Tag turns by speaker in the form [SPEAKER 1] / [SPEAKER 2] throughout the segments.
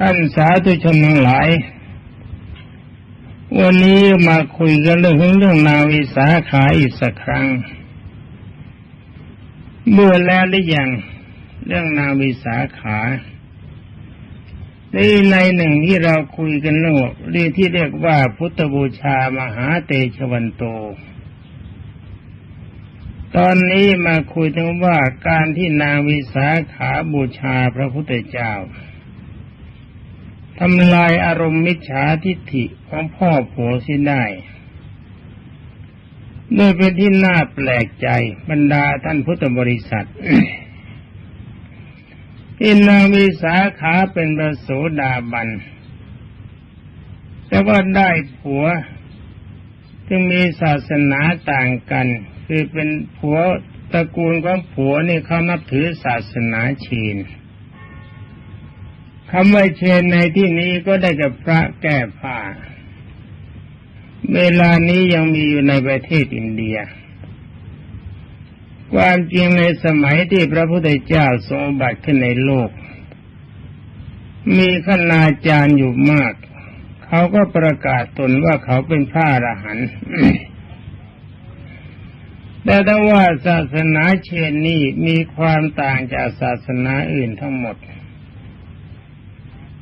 [SPEAKER 1] ท่านสาธุชนทั้งหลาย วันนี้มาคุยกันเรื่องเรื่องนาวิสาขาอีกสักครั้ง เมื่อแล้วหรือยังเรื่องนาวิสาขาในในหนึ่งที่เราคุยกันเรื่องเรื่องที่เรียกว่าพุทธบูชามหาเตชวันโต ตอนนี้มาคุยถึงว่าการที่นางวิสาขาบูชาพระพุทธเจ้า ทำลายอารมณ์มิจฉาทิฏฐิของพ่อผัวสิได้ด้วยเป็นที่น่าแปลกใจบรรดาท่านพุทธบริษัทที่นางมีสาขาเป็นประโสดาบัน แต่ว่าได้ผัวจึงมีศาสนาต่างกัน คือเป็นผัวตระกูลของผัวนี่เขานับถือศาสนาชีน คำว่าเชนในที่นี้ก็ได้กับพระแก้ผ้า เวลานี้ยังมีอยู่ในประเทศอินเดีย ความจริงในสมัยที่พระพุทธเจ้าทรงบัติขึ้นในโลก มีขณาจารย์อยู่มาก เขาก็ประกาศตนว่าเขาเป็นพระอรหันต์แต่ถ้าว่าศาสนาเชนนี้มีความต่างจากศาสนาอื่นทั้งหมด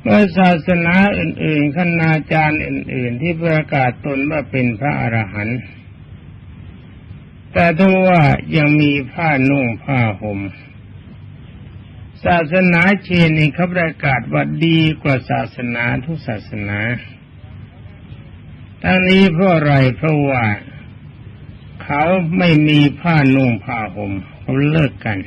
[SPEAKER 1] เมื่อศาสนาอื่นๆคณาจารย์อื่น ๆ ที่ประกาศตนว่าเป็นพระอรหันต์แต่ถ้าว่ายังมีผ้านุ่งผ้าหม่มศาสนาเชนนี่เขาประกาศว่าดีกว่าศาสนาทุกศาสนาทั้งนี้เพราะอะไรเพราะว่าเขาไม่มีผ้านุ่งผ้าหม่มเขาเลิกกัน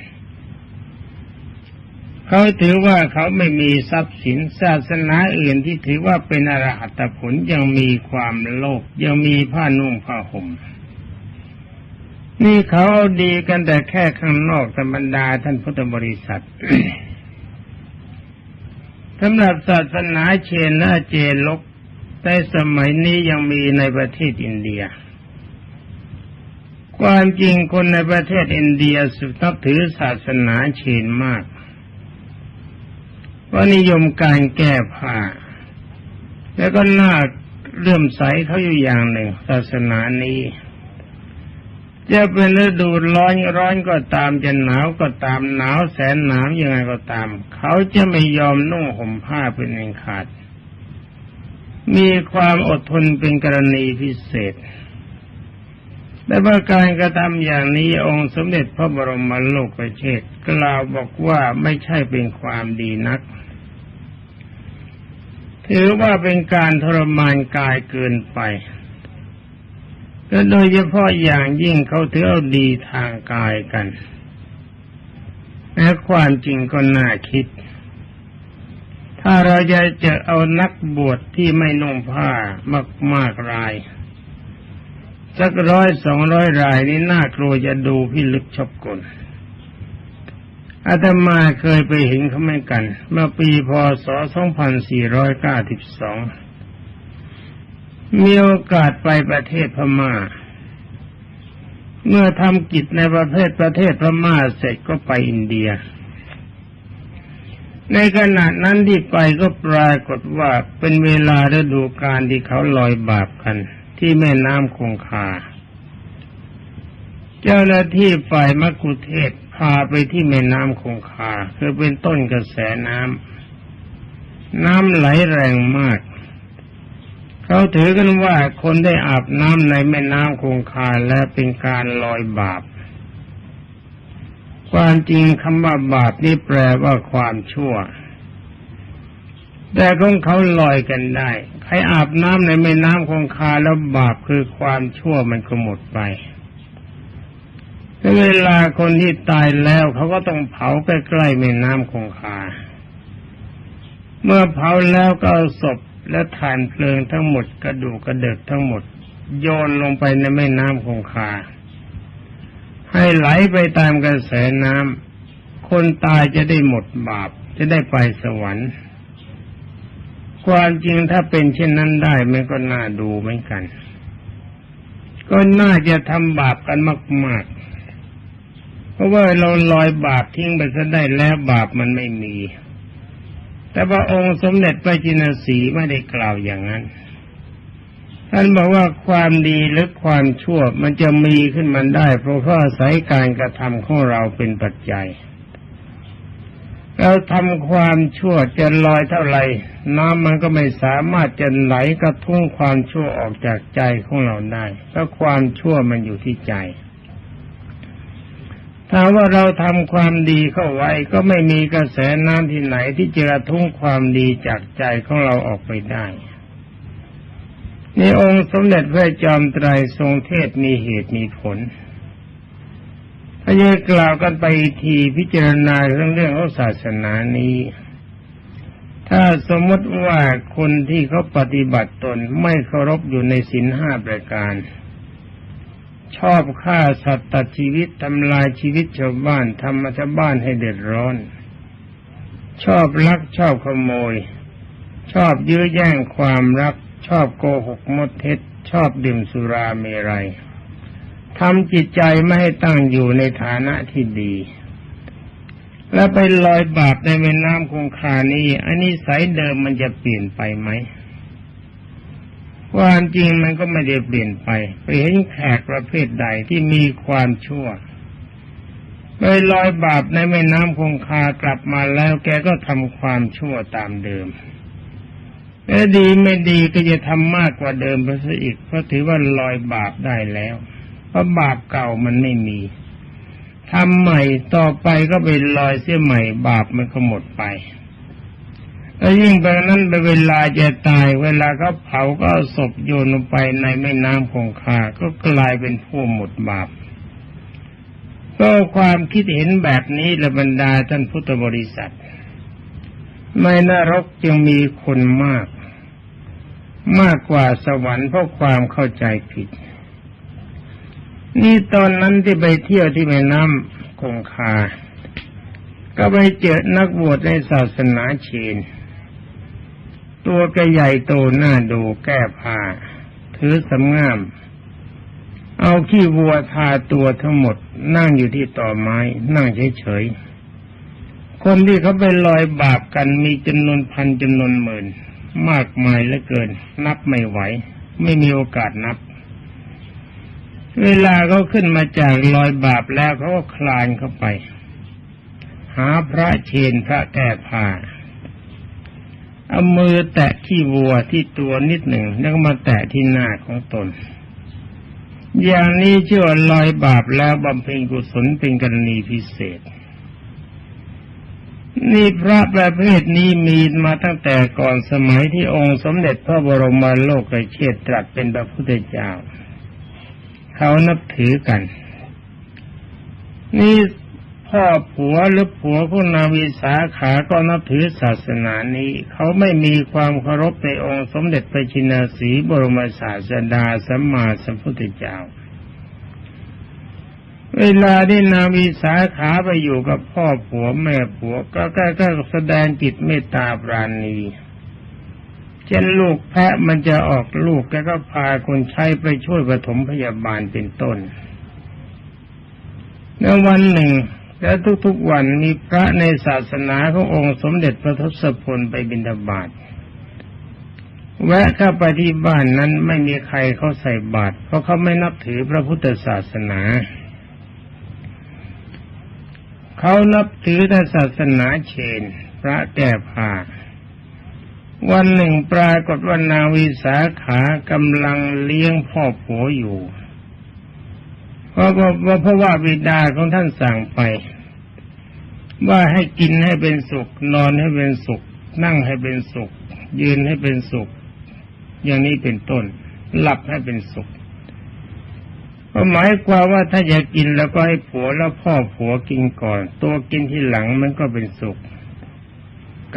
[SPEAKER 1] เขาถือว่าเขาไม่มีทรัพย์สินศาสนาอื่นที่ถือว่าเป็นอรหัตผลยังมีความโลภยังมีผ้านุ่งผ้าห่มนี่เขาเอาดีกันแต่แค่ข้างนอกธรรมดาท่านพุทธบริษัทสำหรับศาสนาเชนและเจลกในสมัยนี้ยังมีในประเทศอินเดีย ความจริงคนในประเทศอินเดียสุนับถือศาสนาเชนมาก ว่านิยมการแก้ผ้า แล้วก็น่าเลื่อมใสเขาอยู่อย่างหนึ่ง ศาสนานี้ จะเป็นฤดูร้อนร้อนก็ตามจะหนาวก็ตามหนาวแสนหนาวยังไงก็ตาม เขาจะไม่ยอมนุ่งห่มผ้าเป็นเองขาด มีความอดทนเป็นกรณีพิเศษ แต่ว่าการกระทำอย่างนี้องค์สมเด็จพระบรมโลกเชษกล่าวบอกว่าไม่ใช่เป็นความดีนัก ถือว่าเป็นการทรมานกายเกินไปและโดยเฉพาะอย่างยิ่งเขาถือเอาดีทางกายกันและความจริงก็น่าคิด ถ้าเราจะจะเอานักบวชที่ไม่นุ่งผ้ามากมากราย สักร้อยสองร้อยรายนี่น่ากลัวจะดูพิลึกชอบกลอาตมาเคยไปเห็นเขาไม่กัน เมื่อปีพศ 2492 มีโอกาสไปประเทศพมา่า เมื่อทำกิจในประเทศประเทศพม่าเสร็จก็ไปอินเดีย ในขณะนั้นที่ไปก็ปรากฏว่าเป็นเวลาฤดูกาลที่เขาลอยบาปกัน ที่แม่น้ำคงคา เจ้าหน้าที่ฝ่ายมักคุเทศพาไปที่แม่น้ำคงคา คือเป็นต้นกระแสน้ำน้ำไหลแรงมาก เขาถือกันว่าคนได้อาบน้ำในแม่น้ำคงคาและเป็นการลอยบาป ความจริงคำว่าบาปนี่แปลว่าความชั่ว แต่ของเขาลอยกันได้ ใครอาบน้ำในแม่น้ำคงคาแล้วบาปคือความชั่วมันก็หมดไปเวลาคนที่ตายแล้วเขาก็ต้องเผาใกล้ๆแม่น้ำคงคา เมื่อเผาแล้วก็เอาศพและฐานเพลิงทั้งหมดกระดูกกระเดิกทั้งหมด โยนลงไปในแม่น้ำคงคา ให้ไหลไปตามกระแสน้ำคนตายจะได้หมดบาปจะได้ไปสวรรค์ ความจริงถ้าเป็นเช่นนั้นได้มันก็น่าดูเหมือนกัน ก็น่าจะทำบาปกันมาก ๆ เพราะว่าเราลอยบาปทิ้งไปซะได้แล้วบาปมันไม่มี แต่ว่าองค์สมเด็จพระจินสีไม่ได้กล่าวอย่างนั้นท่านบอกว่าความดีหรือความชั่วมันจะมีขึ้นมาได้ เพราะว่าอาศัยการกระทำของเราเป็นปัจจัย เราทำความชั่วจะลอยเท่าไหร่น้ำมันก็ไม่สามารถจะไหลกระทุ้งความชั่วออกจากใจของเราได้เพราะความชั่วมันอยู่ที่ใจถ้าว่าเราทำความดีเข้าไว้ก็ไม่มีกระแสน้ำที่ไหนที่จะกระทุ้งความดีจากใจของเราออกไปได้ในองค์สมเด็จพระจอมไตรทรงเทศมีเหตุมีผล ถ้าจะกล่าวกันไปทีพิจารณาเรื่องเรื่องของศาสนานี้ ถ้าสมมติว่าคนที่เขาปฏิบัติตนไม่เคารพอยู่ในศีลห้าประการ ชอบฆ่าสัตว์ตัดชีวิตทำลายชีวิตชาวบ้านทำมาชาวบ้านให้เดือดร้อน ชอบลักชอบขโมย ชอบยื้อแย่งความรัก ชอบโกหกมดเท็จ ชอบดื่มสุราเมรัย ทำจิตใจไม่ให้ตั้งอยู่ในฐานะที่ดี และไปลอยบาปในแม่น้ำคงคานี้อันนี้สายเดิมมันจะเปลี่ยนไปไหมความจริงมันก็ไม่ได้เปลี่ยนไปไปเห็นแขกประเภทใดที่มีความชั่วไปลอยบาปในแม่น้ำคงคากลับมาแล้วแกก็ทำความชั่วตามเดิมแต่ดีไม่ดีก็จะทำมากกว่าเดิมไปซะอีกเพราะถือว่าลอยบาปได้แล้ว เพราะบาปเก่ามันไม่มีทำใหม่ต่อไปก็ไปลอยเสียใหม่ บาปมันก็หมดไปแล้วยิ่งไปนั้นไปเวลาจะตาย เวลาเขาเผาก็เอาศพโยนลงไปในแม่น้ำคงคาก็กลายเป็นผู้หมดบาปก็ความคิดเห็นแบบนี้ละบรรดาท่านพุทธบริษัทในนรกจึงมีคนมาก มากกว่าสวรรค์เพราะความเข้าใจผิด นี่ตอนนั้นที่ไปเที่ยวที่แม่น้ำคงคา ก็ไปเจอนักบวชในศาสนาเชน ตัวกระใหญ่โตหน้าดูแก้ผ้า ถือสำงาม เอาขี้วัวทาตัวทั้งหมด นั่งอยู่ที่ต่อไม้ นั่งเฉยๆ คนที่เขาไปลอยบาปกันมีจำนวนพันจำนวนหมื่น มากมายเหลือเกิน นับไม่ไหว ไม่มีโอกาสนับ เวลาเขาขึ้นมาจากลอยบาปแล้วเขาก็คลานเข้าไป หาพระเชนพระแก้ผ้าเอามือแตะที่วัวที่ตัวนิดหนึ่งแล้วก็มาแตะที่หน้าของตน อย่างนี้เชื่อลอยบาปแล้วบำเพ็ญกุศลเป็นกรณีพิเศษ นี่พระประเภทนี้มีมาตั้งแต่ก่อนสมัยที่องค์สมเด็จพระบรมโลกเชษตรัสเป็นพระพุทธเจ้า เขานับถือกัน นี่พ่อผัวหรือผัวของนาวิสาขาก็นับถือศาสนานี้ เขาไม่มีความเคารพในองค์สมเด็จพระชินาสีบรมศาสดาสัมมาสัมพุทธเจ้า เวลาที่นาวิสาขาไปอยู่กับพ่อผัวแม่ผัวก็ก็ก็แสดงจิตเมตตาปราณี เช่นลูกแพะมันจะออกลูกแกก็พาคนใช้ไปช่วยปฐมพยาบาลเป็นต้นในวันหนึ่ง แล้วทุกๆวันมีพระในศาสนาขององค์สมเด็จพระทศพลไปบิณฑบาตแวะเข้าไปที่บ้านนั้นไม่มีใครเขาใส่บาตรเพราะเขาไม่นับถือพระพุทธศาสนาเขานับถือแต่ศาสนาเชน พระแก้ผ้า วันหนึ่งปรากฏว่านาวิสาขากำลังเลี้ยงพ่อผัวอยู่เพราะว่าเพราะว่าบิดาของท่านสั่งไป ว่าให้กินให้เป็นสุข นอนให้เป็นสุข นั่งให้เป็นสุข ยืนให้เป็นสุข อย่างนี้เป็นต้น หลับให้เป็นสุขก็หมายความว่าถ้าอยากกินแล้วก็ให้ผัวแล้วพ่อผัวกินก่อน ตัวกินที่หลังมันก็เป็นสุข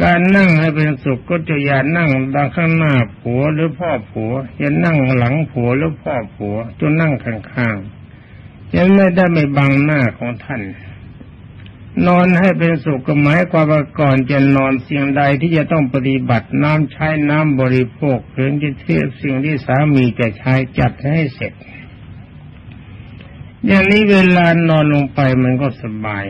[SPEAKER 1] การนั่งให้เป็นสุขก็จะอย่านั่งดังข้างหน้าผัวหรือพ่อผัว อย่านั่งหลังผัวหรือพ่อผัวจนนั่งข้างๆยังไม่ได้ไม่บังหน้าของท่าน นอนให้เป็นสุขก็หมายความว่าก่อนจะนอนสิ่งใดที่จะต้องปฏิบัติน้ำใช้น้ำบริโภคหรือที่เทียบสิ่งที่สามีจะใช้จัดให้เสร็จ อย่างนี้เวลานอนลงไปมันก็สบาย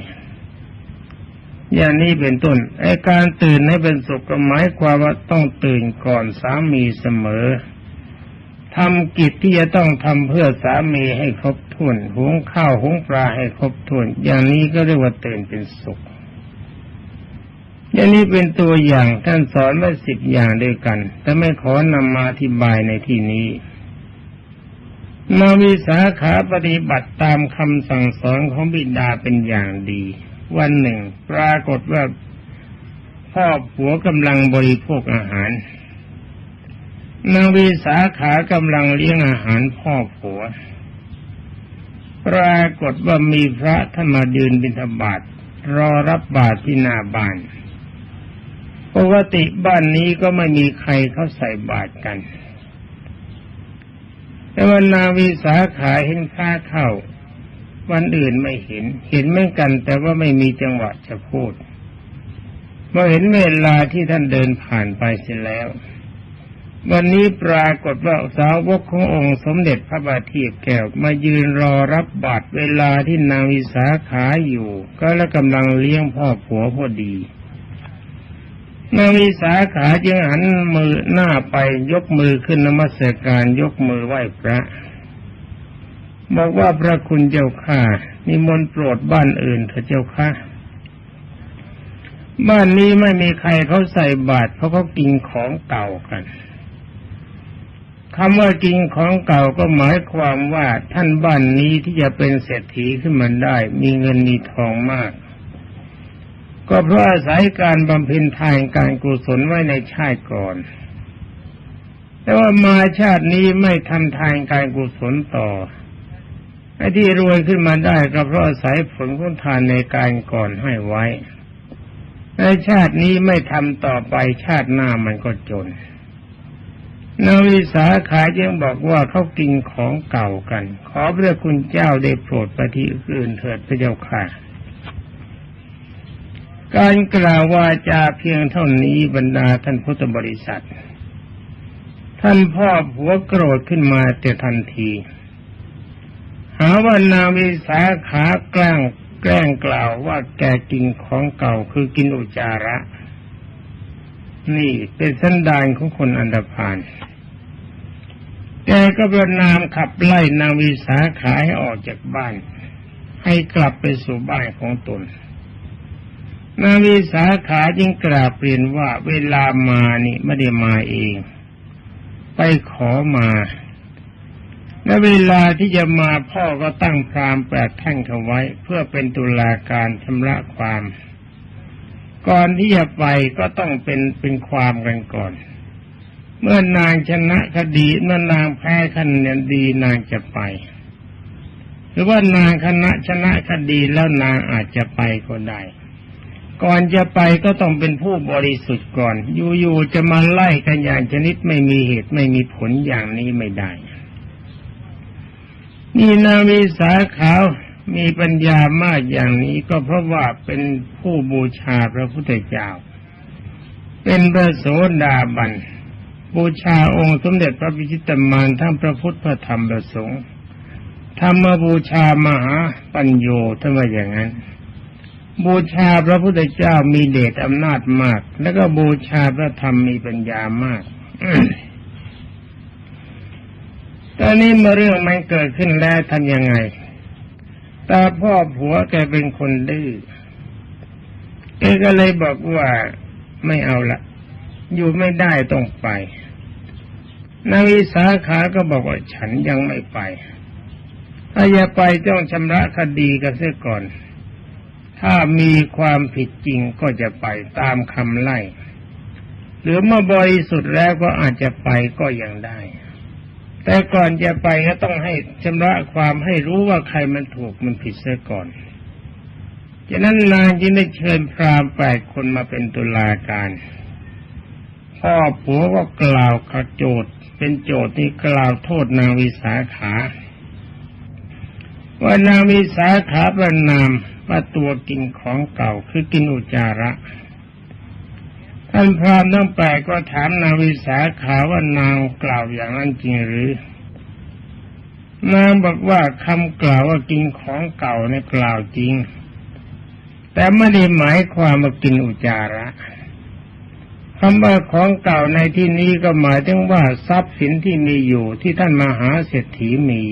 [SPEAKER 1] อย่างนี้เป็นต้นไอการตื่นให้เป็นสุขก็หมายความว่าต้องตื่นก่อนสามีเสมอทำกิจที่จะต้องทำเพื่อสามีให้ครบถ้วนหุงข้าวหุงปลาให้ครบถ้วน อย่างนี้ก็เรียกว่าตื่นเป็นสุข อย่างนี้เป็นตัวอย่างท่านสอนไว้สิบอย่างด้วยกัน แต่ไม่ขอนำมาอธิบายในที่นี้นาวิสาขาปฏิบัติตามคำสั่งสอนของบิดาเป็นอย่างดี วันหนึ่ง ปรากฏว่าพ่อผัวกำลังบริโภคอาหารนางวิสาขากำลังเลี้ยงอาหารพ่อผัว ปรากฏว่ามีพระท่านมายืนบิณฑบาตรอรับบาตรที่หน้าบ้านปกติบ้านนี้ก็ไม่มีใครเขาใส่บาตรกัน แต่ว่านางวิสาขาเห็นค่าเข้า วันอื่นไม่เห็น เห็นเหมือนกัน แต่ว่าไม่มีจังหวะจะพูดเมื่อเห็นเวลาที่ท่านเดินผ่านไปเสร็จแล้ว วันนี้ปรากฏว่าสาวกขององค์สมเด็จพระบาทีแก้วมายืนรอรับบาตรเวลาที่นางวิสาขาอยู่ ก็แล้วกำลังเลี้ยงพ่อผัวพอดีนางวิสาขาจึงหันมือหน้าไปยกมือขึ้นนมัสการยกมือไหว้พระ บอกว่าพระคุณเจ้าข้านิมนต์โปรดบ้านอื่นเถอะเจ้าข้าบ้านนี้ไม่มีใครเขาใส่บาตรเพราะเขากินของเก่ากันคำว่ากินของเก่าก็หมายความว่าท่านบ้านนี้ที่จะเป็นเศรษฐีขึ้นมาได้ มีเงินมีทองมาก ก็เพราะอาศัยการบำเพ็ญทานการกุศลไว้ในชาติก่อน แต่ว่ามาชาตินี้ไม่ทำทานการกุศลต่อ ไอ้ที่รวยขึ้นมาได้ก็เพราะอาศัยผลของทานในการก่อนให้ไว้ในชาตินี้ไม่ทำต่อไปชาติหน้ามันก็จนนาวิสาขายังบอกว่าเขากินของเก่ากัน ขอพระคุณเจ้าได้โปรดปที่อื่นเถิดพระเจ้าค่ะ การกล่าววาจาเพียงเท่านี้บรรดาท่านพุทธบริษัท ท่านพ่อผัวโกรธขึ้นมาแต่ทันที ว่านาวิสาขาแกล้งแกล้งกล่าวว่าแกกินของเก่าคือกินอุจจาระ นี่เป็นสันดานของคนอันดพานแกก็ประนามขับไล่นางวิสาขาให้ออกจากบ้าน ให้กลับไปสู่บ้านของตน นางวิสาขาจึงกราบเปลี่ยนว่าเวลามานี่ไม่ได้มาเอง ไปขอมา และเวลาที่จะมาพ่อก็ตั้งพรามแปดแท่งเขาไว้ เพื่อเป็นตุลาการชำระความ ก่อนที่จะไปก็ต้องเป็นเป็นความกันก่อน เมื่อนางชนะคดีเมื่อนางแพ้คะแนนดีนางจะไป หรือว่านางคณะชนะคดีแล้วนางอาจจะไปก็ได้ก่อนจะไปก็ต้องเป็นผู้บริสุทธิ์ก่อน อยู่ๆจะมาไล่กันอย่างชนิดไม่มีเหตุไม่มีผลอย่างนี้ไม่ได้ นี่นาวิสาขาวมีปัญญามากอย่างนี้ก็เพราะว่าเป็นผู้บูชาพระพุทธเจ้า เป็นพระโสดาบัน บูชาองค์สมเด็จพระพิชิตมารทั้งพระพุทธพระธรรมพระสงฆ์ธรรมบูชามหาปัญโยท่านว่าอย่างนั้น บูชาพระพุทธเจ้ามีเดชอำนาจมาก แล้วก็บูชาพระธรรมมีปัญญามาก ตอนนี้เมื่อเรื่องมันเกิดขึ้นแล้วทำยังไงแต่พ่อผัวแกเป็นคนดื้อแกก็เลยบอกว่าไม่เอาละ อยู่ไม่ได้ต้องไปนางวิสาขาก็บอกว่าฉันยังไม่ไป ถ้าจะไปต้องชำระคดีกันเสียก่อน ถ้ามีความผิดจริงก็จะไปตามคำไล่ หรือเมื่อบริสุทธิ์แล้วก็อาจจะไปก็ยังได้ แต่ก่อนจะไปก็ต้องให้ชำระความให้รู้ว่าใครมันถูกมันผิดเสียก่อนฉะนั้นนางจึงได้เชิญพราหมณ์แปดคนมาเป็นตุลาการ พ่อผัวก็กล่าวขโจทย์เป็นโจทย์ที่กล่าวโทษนางวิสาขา ว่านางวิสาขาประนามว่าตัวกินของเก่าคือกินอุจาระ ท่านพรามทั้งแปดก็ถามนางวิสาขาว่านางกล่าวอย่างนั้นจริงหรือ นางบอกว่าคำกล่าวว่ากินของเก่าเนี่ยกล่าวจริง แต่ไม่ได้หมายความมากินอุจจาระคำว่าของเก่าในที่นี้ก็หมายถึงว่าทรัพย์สินที่มีอยู่ที่ท่านมหาเศรษฐีมี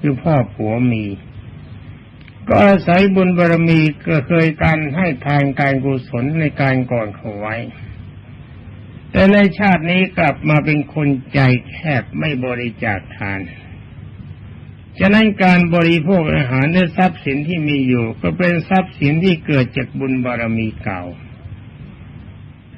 [SPEAKER 1] คือพ่อผัวมี ก็อาศัยบุญบารมีก็เคยการให้ทานการกุศลในการก่อนเขาไว้ แต่ในชาตินี้กลับมาเป็นคนใจแคบไม่บริจาคทาน ฉะนั้นการบริโภคอาหารในทรัพย์สินที่มีอยู่ ก็เป็นทรัพย์สินที่เกิดจากบุญบารมีเก่า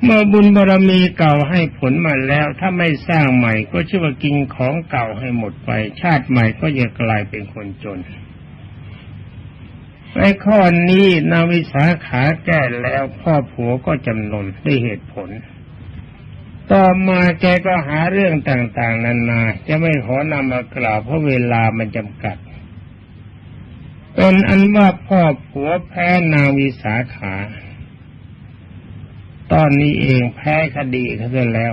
[SPEAKER 1] เมื่อบุญบารมีเก่าให้ผลมาแล้ว ถ้าไม่สร้างใหม่ก็ชื่อว่ากินของเก่าให้หมดไป ชาติใหม่ก็จะกลายเป็นคนจนในข้อนี้นาวิสาขาแก้แล้วพ่อผัวก็จำนนด้วยเหตุผล ต่อมาแกก็หาเรื่องต่างๆนานาจะไม่ขอนำมากล่าวเพราะเวลามันจำกัด เป็นอันว่าพ่อผัวแพ้นางวิสาขา ตอนนี้เองแพ้คดีเขาเสแล้ว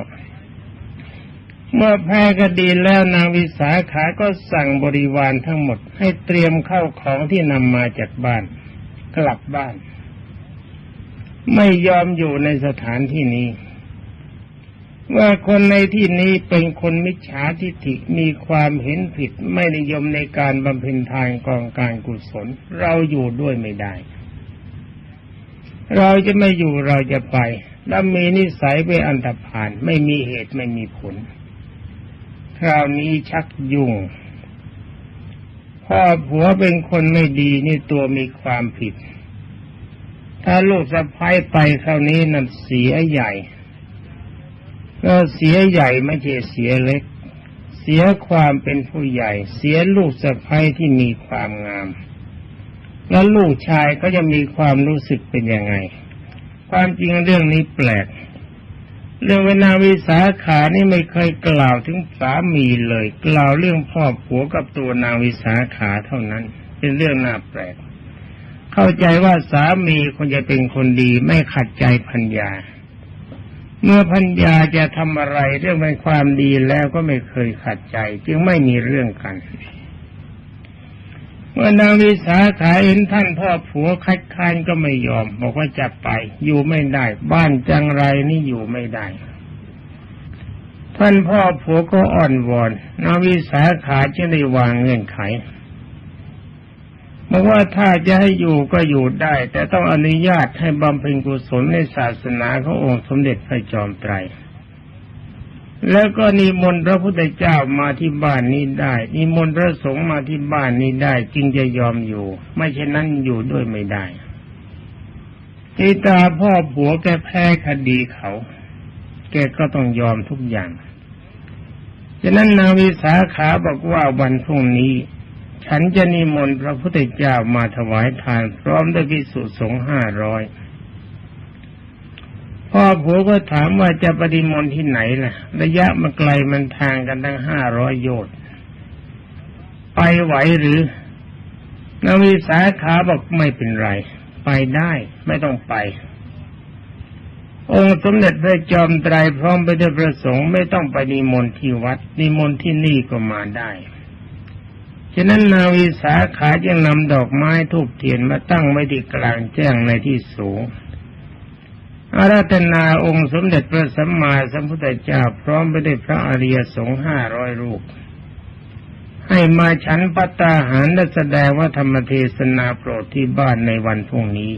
[SPEAKER 1] เมื่อแพ้คดีแล้วนางวิสาขาก็สั่งบริวารทั้งหมด ให้เตรียมเข้าของที่นำมาจากบ้าน กลับบ้าน ไม่ยอมอยู่ในสถานที่นี้ ว่าคนในที่นี้เป็นคนมิจฉาทิฏฐิมีความเห็นผิดไม่นิยมในการบำเพ็ญทานกองการกุศล เราอยู่ด้วยไม่ได้ เราจะไม่อยู่เราจะไป แล้วมีนิสัยไปนอันตรพานไม่มีเหตุไม่มีผล คราวนี้ชักยุ่งพ่อผัวเป็นคนไม่ดีนี่ตัวมีความผิด ถ้าลูกสะพ้ายไปคราวนี้นั่นเสียใหญ่ ก็เสียใหญ่ไม่ใช่เสียเล็ก เสียความเป็นผู้ใหญ่ เสียลูกสะพ้ยที่มีความงาม แล้วลูกชายก็จะมีความรู้สึกเป็นยังไง ความจริงเรื่องนี้แปลก เรื่องเวนาวิสาขานี่ไม่เคยกล่าวถึงสามีเลย กล่าวเรื่องพ่อผัวกับตัวนางวิสาขาเท่านั้น เป็นเรื่องน่าแปลก เข้าใจว่าสามีคงจะเป็นคนดีไม่ขัดใจพัญญา เมื่อพัญญาจะทำอะไรเรื่องเป็นความดีแล้วก็ไม่เคยขัดใจ จึงไม่มีเรื่องกัน เมื่อนางวิสาขาเห็นท่านพ่อผัวคัดค้านก็ไม่ยอม บอกว่าจะไป อยู่ไม่ได้ บ้านจังไรนี่อยู่ไม่ได้ ท่านพ่อผัวก็อ่อนวอนนางวิสาขาจึงได้วางเงื่อนไข บอกว่าถ้าจะให้อยู่ก็อยู่ได้ แต่ต้องอนุญาตให้บำเพ็ญกุศลในศาสนาขององค์สมเด็จพระจอมไตร แล้วก็นิมนต์พระพุทธเจ้ามาที่บ้านนี้ได้ นิมนต์พระสงฆ์มาที่บ้านนี้ได้จึงจะยอมอยู่ ไม่เช่นนั้นอยู่ด้วยไม่ได้ที่ตาพ่อผัวแกแพ้คดีเขา แกก็ต้องยอมทุกอย่างฉะนั้นนางวิสาขาบอกว่าวันพรุ่งนี้ ฉันจะนิมนต์พระพุทธเจ้ามาถวายทาน พร้อมด้วยพิสุสงฆ์ห้าร้อยพ่อผัวก็ถามว่าจะปฏิมนต์ที่ไหนล่ะ ระยะมันไกลมันทางกันตั้งห้าร้อยโยชน์ไปไหวหรือนวิสาขาบอกไม่เป็นไร ไปได้ไม่ต้องไป องค์สมเด็จพระจอมไตรพร้อมไปด้วยพระสงฆ์ไม่ต้องไปนิมนต์ที่วัดนิมนต์ที่นี่ก็มาได้ ฉะนั้นนาวิสาขาจึงนำดอกไม้ทูบเทียนมาตั้งไว้ที่กลางแจ้งในที่สูงอาราธนาองค์สมเด็จพระสัมมาสัมพุทธเจ้าพร้อมไปด้วยพระอริยสงฆ์ห้าร้อยรูปให้มาฉันปัตตาหารและแสดงว่าธรรมเทศนาโปรดที่บ้านในวันพรุ่งนี้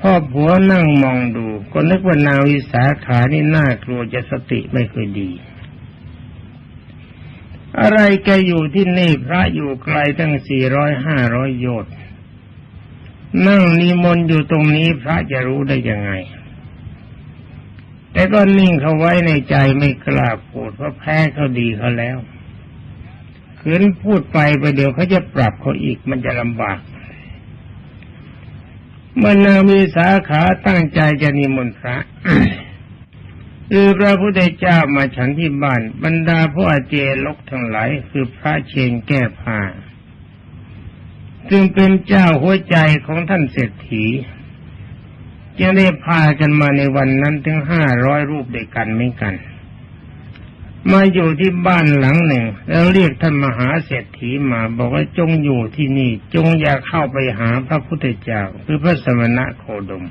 [SPEAKER 1] พ่อผัวนั่งมองดู ก็นึกว่านาวิสาขานี่น่ากลัวจะสติไม่ค่อยดี อะไรแกอยู่ที่นี่พระอยู่ไกลตั้งสี่ร้อยห้าร้อยโยชน์นั่งนิมนต์อยู่ตรงนี้พระจะรู้ได้ยังไง แต่ก็นิ่งเขาไว้ในใจไม่กล้าพูดเพราะแพ้เขาดีเขาแล้วขืนพูดไปไปเดี๋ยวเขาจะปรับเขาอีกมันจะลำบาก เมื่อนางมีสาขาตั้งใจจะนิมนต์พระ คือพระพุทธเจ้ามาฉันที่บ้าน บรรดาผู้อาเจลกทั้งหลายคือพระเชนแก้ผ้าซึ่งเป็นเจ้าหัวใจของท่านเศรษฐีจึงได้พากันมาในวันนั้นถึงห้าร้อยรูปด้วยกันไม่กัน มาอยู่ที่บ้านหลังหนึ่ง แล้วเรียกท่านมหาเศรษฐีมาบอกว่าจงอยู่ที่นี่ จงอย่าเข้าไปหาพระพุทธเจ้า คือพระสมณะโคดม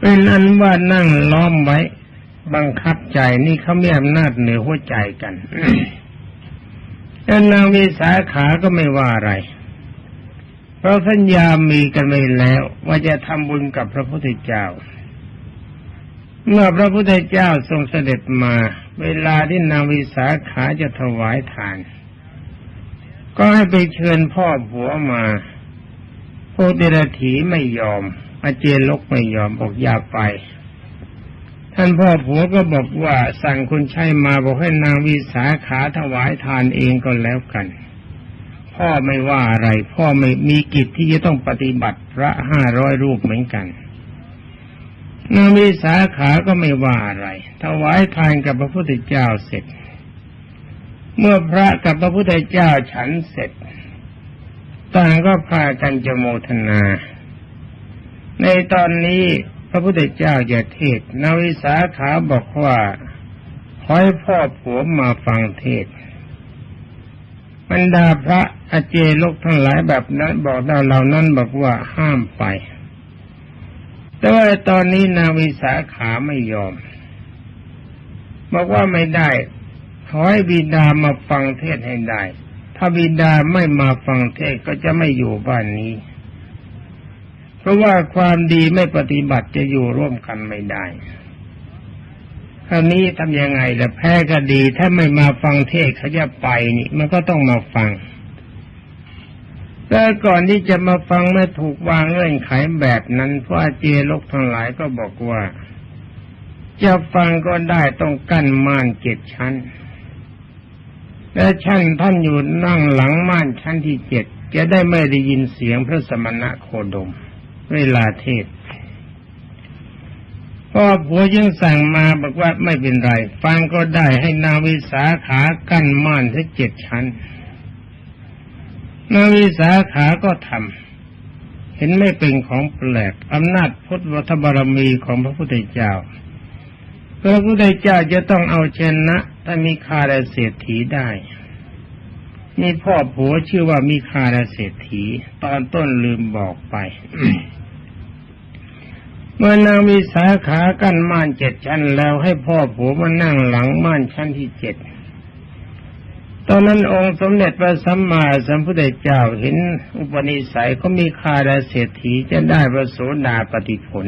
[SPEAKER 1] เป็นอันว่านั่งล้อมไว้ บังคับใจนี่เขามีอำนาจเหนือหัวใจกันแล้วนางวิสาขาก็ไม่ว่าอะไร เพราะสัญญามีกันไว้แล้ว ว่าจะทำบุญกับพระพุทธเจ้า เมื่อพระพุทธเจ้าทรงเสด็จมา เวลาที่นางวิสาขาจะถวายทาน ก็ให้ไปเชิญพ่อผัวมาพวกเดรถีไม่ยอมอาเจนลกไม่ยอมบอกอย่าไป ท่านพ่อผัวก็บอกว่าสั่งคุณชัยมาบอกให้นางวิสาขาถวายทานเองก็แล้วกัน พ่อไม่ว่าอะไร พ่อไม่มีกิจที่จะต้องปฏิบัติพระห้าร้อยรูปเหมือนกันนางวิสาขาก็ไม่ว่าอะไรถวายทานกับพระพุทธเจ้าเสร็จ เมื่อพระกับพระพุทธเจ้าฉันเสร็จ ต่างก็พากันจะโมทนา ในตอนนี้พระพุทธเจ้าจะเทศนาวิสาขาบอกว่าขอให้พ่อผัวมาฟังเทศบรรดาพระอาเจโลกทั้งหลายแบบนั้นบอกเราเหล่านั้นบอกว่าห้ามไป แต่ว่าตอนนี้นาวิสาขาไม่ยอม บอกว่าไม่ได้ ขอให้บิดามาฟังเทศให้ได้ ถ้าบิดาไม่มาฟังเทศก็จะไม่อยู่บ้านนี้ ราะว่าความดีไม่ปฏิบัติจะอยู่ร่วมกันไม่ได้คราวนี้ทำยังไงล่ะแพ้ก็ดี ถ้าไม่มาฟังเทศเขาจะไปนี่ มันก็ต้องมาฟังแต่ก่อนที่จะมาฟังไม่ถูกวางเงื่อนไขแบบนั้นพระอเจโลกทั้งหลายก็บอกว่า จะฟังก็ได้ต้องกั้นม่านเจ็ดชั้น และชั้นท่านอยู่นั่งหลังม่านชั้นที่เจ็ดจะได้ไม่ได้ยินเสียงพระสมณะโคดม เวลาเทศพ่อผัวยังสั่งมาบอกว่าไม่เป็นไร ฟังก็ได้ให้นาวิสาขากั้นม่านทั้งเจ็ดชั้น นาวิสาขาก็ทำเห็นไม่เป็นของแปลกอำนาจพุทธวัฒบารมีของพระพุทธเจ้าพระพุทธเจ้าจะต้องเอาชนะถ้ามีคาราเศรษฐีได้นี่พ่อผัวชื่อว่ามีคาราเศรษฐี ตอนต้นลืมบอกไป เมื่อนางมีสาขากั้นม่านเจ็ดชั้นแล้วให้พ่อผัวมานั่งหลังม่านชั้นที่เจ็ด ตอนนั้นองค์สมเด็จพระสัมมาสัมพุทธเจ้าเห็นอุปนิสัยเขามีคาราเศรษฐีจะได้พระโสดาปฏิผล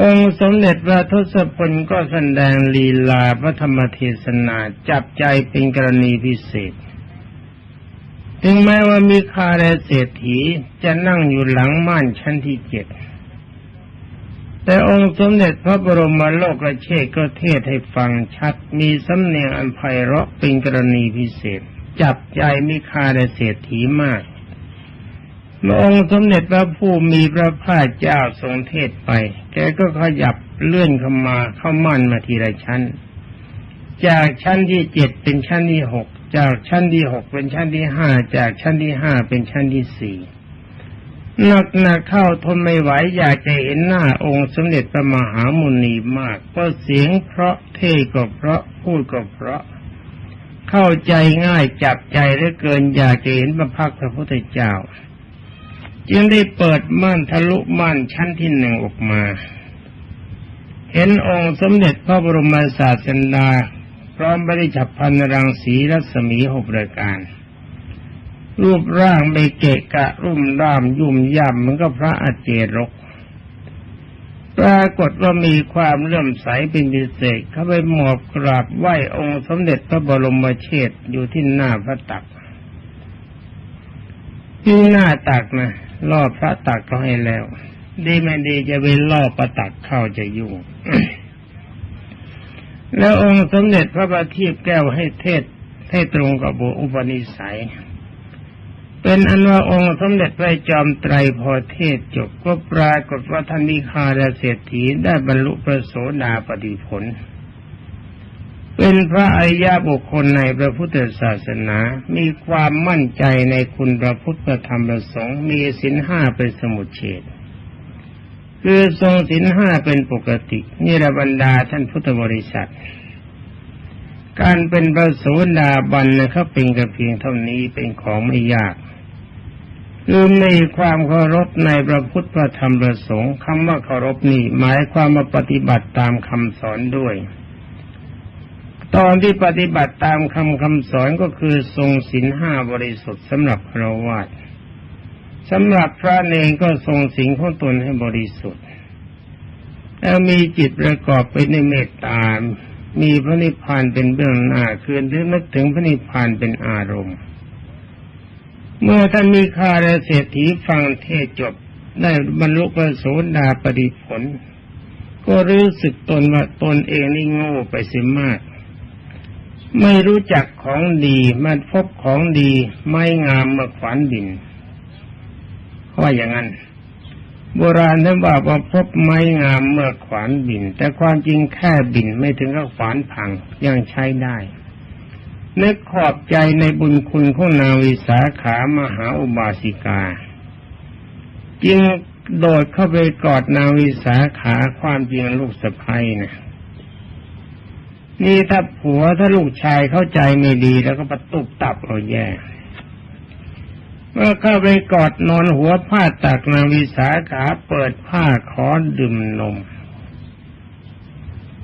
[SPEAKER 1] องค์สมเด็จพระทศพลก็แสดงลีลาพระธรรมเทศนาจับใจเป็นกรณีพิเศษ ถึงแม้ว่ามีคาราเศรษฐีจะนั่งอยู่หลังม่านชั้นที่เจ็ดแต่องค์สมเด็จพระบรมโลกเชษก็เทศให้ฟังชัด มีสำเนียงอันไพเราะเป็นกรณีพิเศษ จับใจมีคาราเศรษฐีมากเมื่อองค์สมเด็จพระผู้มีพระภาคเจ้าทรงเทศไป แกก็ขยับเลื่อนเข้ามาเข้ามั่นมาทีละชั้น จากชั้นที่เจ็ดเป็นชั้นที่หก จากชั้นที่หกเป็นชั้นที่ห้าจากชั้นที่ห้าเป็นชั้นที่สี่หนักหนักเข้าทนไม่ไหวอยากจะเห็นหน้าองค์สมเด็จพระมหามุนีมาก ก็เสียงเพราะเท่ก็เพราะพูดก็เพราะ เข้าใจง่ายจับใจเหลือเกินอยากจะเห็นพระพักตร์พระพุทธเจ้า จึงได้เปิดม่านทะลุม่านชั้นที่หนึ่งออกมา เห็นองค์สมเด็จพระบรมศาสดา ร้อมบริจับพันรังสีรัศมีหกประการ รูปร่างไม่เกะกะรุ่มร่ามยุ่มย่ำมือนกับพระอาเจรก ปรากฏว่ามีความเลื่อมใสเป็นพิเศษเข้าไปหมอบกราบไหว้องค์สมเด็จพระบรมเชษฐ์อยู่ที่หน้าพระตักที่หน้าตักนะล่อพระตักก็ให้แล้ว ดีไม่ดีจะไปล่อประตักเข้าจะยุ่ง แล้วองค์สมเด็จพระบาทีพแก้วให้เทศให้ตรงกับบุอุปนิสัย เป็นอันว่าองค์สมเด็จพระจอมไตรพอเทศจบก็ปรากฏว่าท่านมีคาราเศรษฐีได้บรรลุพระโสดาปฏิผล เป็นพระอริยบุคคลในพระพุทธศาสนา มีความมั่นใจในคุณพระพุทธธรรมประสงค์ มีสินห้าเป็นสมุทเฉด คือทรงศีลห้าเป็นปกตินี่ระบรรดาท่านพุทธบริษัท การเป็นพระโสดาบันนะครับเป็นกระเพียงเท่านี้เป็นของไม่ยากคือมีความเคารพในพระพุทธพระธรรมพระสงฆ์คำว่าเคารพนี่หมายความมาปฏิบัติตามคำสอนด้วย ตอนที่ปฏิบัติตามคำคำสอนก็คือทรงศีลห้าบริสุทธิ์สำหรับพระวาส สำหรับพระเนงก็ทรงศีลของตนให้บริสุทธิ์แล้วมีจิตประกอบไปในเมตตา มีพระนิพพานเป็นเบื้องหน้าคืนที่นึกถึงพระนิพพานเป็นอารมณ์ เมื่อท่านมีคาราเศรษฐีฟังเทศจบได้บรรลุพระโสดาปฏิผล ก็รู้สึกตนว่าตนเองนี่โง่ไปเสียมาก ไม่รู้จักของดีมาพบของดี ไม่งามมื่อขวานบิน ว่าอย่างนั้น โบราณท่านว่าว่าพบไม้งามเมื่อขวานบิน แต่ความจริงแค่บินไม่ถึงกับขวานพังยังใช้ได้นึกขอบใจในบุญคุณของนางวิสาขามหาอุบาสิกา จึงโดดเข้าไปกอดนางวิสาขาความจริงลูกสะพ้ยนะนี่ถ้าผัวถ้าลูกชายเข้าใจไม่ดีแล้วก็ประตุบตับเราแย่ เมื่อเข้าไปกอดนอนหัวผ้าตักนางวิสาขาเปิดผ้าขอดื่มนม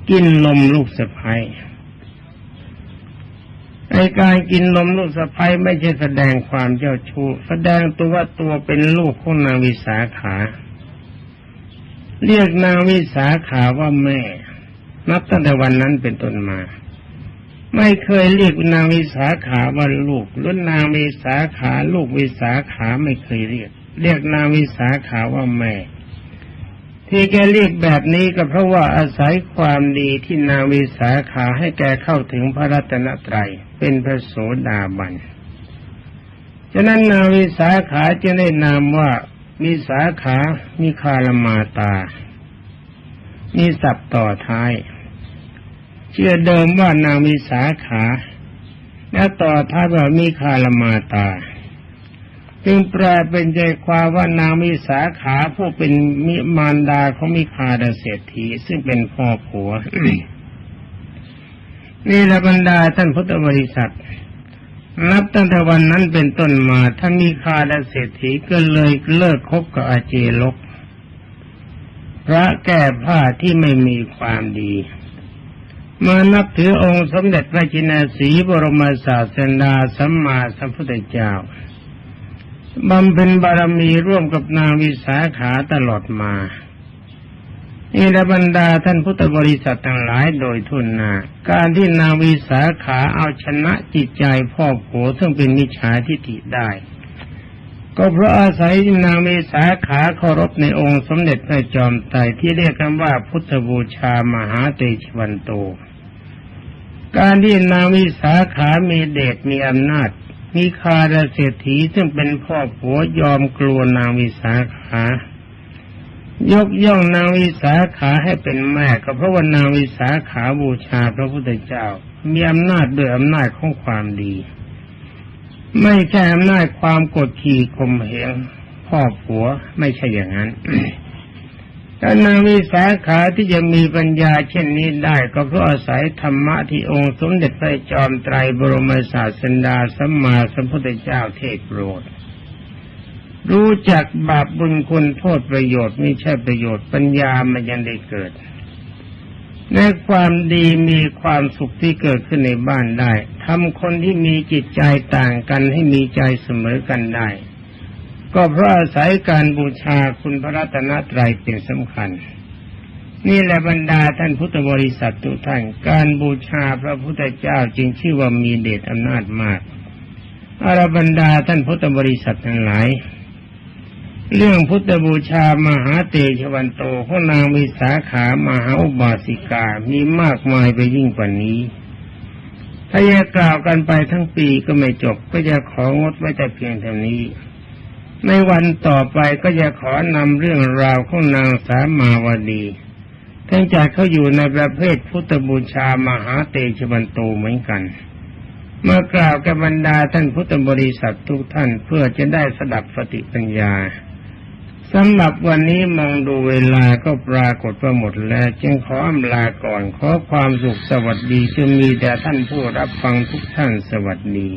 [SPEAKER 1] กินนมลูกสะพ้ยไอการกินนมลูกสะพ้ยไม่ใช่แสดงความเจ้าชู้แสดงตัวว่าตัวเป็นลูกของนางวิสาขา เรียกนางวิสาขาว่าแม่ นับตั้งแต่วันนั้นเป็นต้นมา ไม่เคยเรียกนางวิสาขาว่าลูกหรือนางวิสาขาลูกวิสาขาไม่เคยเรียก เรียกนางวิสาขาว่าแม่ ที่แกเรียกแบบนี้ก็เพราะว่าอาศัยความดีที่นางวิสาขาให้แกเข้าถึงพระรัตนตรัยเป็นพระโสดาบันฉะนั้นนางวิสาขาจะได้นามว่ามีสาขามีคารมาตา มีศัพท์ต่อท้าย เชื่อเดิมว่านางมีสาขา และต่อท้ายว่ามีคารมาตา จึงแปลเป็นใจความว่านางมีสาขาผู้เป็นมิมารดาของมิคาดาเศรษฐีซึ่งเป็นพ่อผัวนี่ละบรรดาท่านพุทธบริษัทนับตั้งแต่วันนั้นเป็นต้นมาท่ามีคาดาเศรษฐีก็เลยเลิกคบกับอาเจลก พระแก้ผ้าที่ไม่มีความดี มานับถือองค์สมเด็จพระจินาสีบรมศาสดาสัมมาสัมพุทธเจ้าบำเพ็ญบารมีร่วมกับนางวิสาขาตลอดมานี่ละบรรดาท่านพุทธบริษัททั้งหลายโดยทุนนาการที่นางวิสาขาเอาชนะจิตใจพ่อผัวซึ่งเป็นมิจฉาทิฏฐิได้ ก็เพราะอาศัยนางวิสาขาเคารพในองค์สมเด็จพระจอมไตรที่เรียกกันว่าพุทธบูชามหาเตชวันโต การที่นางวิสาขามีเดชมีอำนาจ มีคาราเศรษฐีซึ่งเป็นพ่อผัวยอมกลัวนางวิสาขายกย่องนางวิสาขาให้เป็นแม่ก็เพราะว่านางวิสาขาบูชาพระพุทธเจ้า มีอำนาจด้วยอำนาจของความดี ไม่ใช่อำนาจความกดขี่ข่มเหงพ่อผัวไม่ใช่อย่างนั้นแต่นางวิสาขาที่จะมีปัญญาเช่นนี้ได้ก็เพราะอาศัยธรรมะที่องค์สมเด็จพระจอมไตรบรมศาสดาสัมมาสัมพุทธเจ้าเทศโปรด รู้จักบาปบุญคุณโทษประโยชน์ไม่ใช่ประโยชน์ปัญญามันยังได้เกิด ในความดีมีความสุขที่เกิดขึ้นในบ้านได้ทำคนที่มีจิตใจต่างกันให้มีใจเสมอกันได้ ก็เพราะอาศัยการบูชาคุณพระรัตนตรัยเป็นสำคัญ นี่แหละบรรดาท่านพุทธบริษัททุกท่าน การบูชาพระพุทธเจ้าจึงชื่อว่ามีเดชอำนาจมากอารบรรดาท่านพุทธบริษัททั้งหลาย เรื่องพุทธบูชามหาเตชวันโตของนางวิสาขามหาอุบาสิกามีมากมายไปยิ่งกว่านี้ ถ้าจะกล่าวกันไปทั้งปีก็ไม่จบก็จะของดไว้แต่เพียงเท่านี้ ในวันต่อไปก็จะขอนำเรื่องราวของนางสามาวดีทั้งจากเขาอยู่ในประเภทพุทธบูชามหาเตชวันโตเหมือนกันเมื่อกล่าวกับบรรดาท่านพุทธบริษัททุกท่านเพื่อจะได้สดับสติปัญญา สำหรับวันนี้มองดูเวลาก็ปรากฏว่าหมดแล้ว จึงขออำลาก่อนขอความสุขสวัสดีจะมีแด่ท่านผู้รับฟังทุกท่านสวัสดี